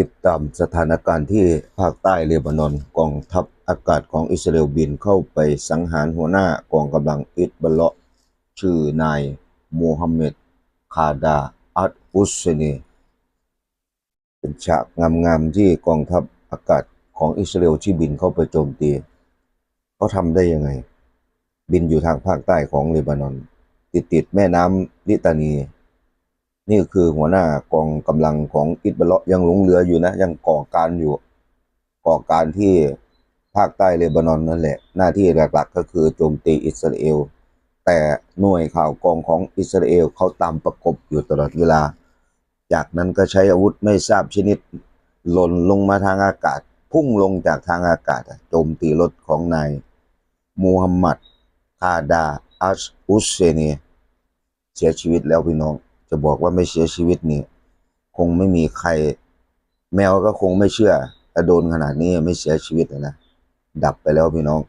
ติดตามสถานการณ์ที่ภาคใต้เลบานอนกองทัพอากาศของอิสราเอลบินเข้าไปสังหารหัวหน้ากองกำลังอิสบัลเลาะห์ชื่อนายมูฮัมเหม็ดคาดาอัดอุสเซนีเป็นฉากงามๆที่กองทัพอากาศของอิสราเอลที่บินเข้าไปโจมตีเขาทำได้ยังไง บินอยู่ทางภาคใต้ของเลบานอน ติดติดๆแม่น้ำลิตานี นี่คือหัวหน้ากองกำลังของอิสบัลเลาะยังหลงเหลืออยู่นะ ยังก่อการอยู่ ก่อการที่ภาคใต้เลบานอนนั่นแหละ หน้าที่หลักๆก็คือโจมตีอิสราเอล แต่หน่วยข่าวกองของอิสราเอลเขาตามประกบอยู่ตลอดเวลา จากนั้นก็ใช้อาวุธไม่ทราบชนิด หล่นลงมาทางอากาศ พุ่งลงจากทางอากาศโจมตีรถของนายมูฮัมหมัดคาดาอัชอุสเซเนียเสียชีวิตแล้วพี่น้อง จะบอกว่าไม่เสียชีวิตนี่คงไม่มีใคร แมวก็คงไม่เชื่อถ้าโดนขนาดนี้ไม่เสียชีวิตนะดับไปแล้วพี่น้อง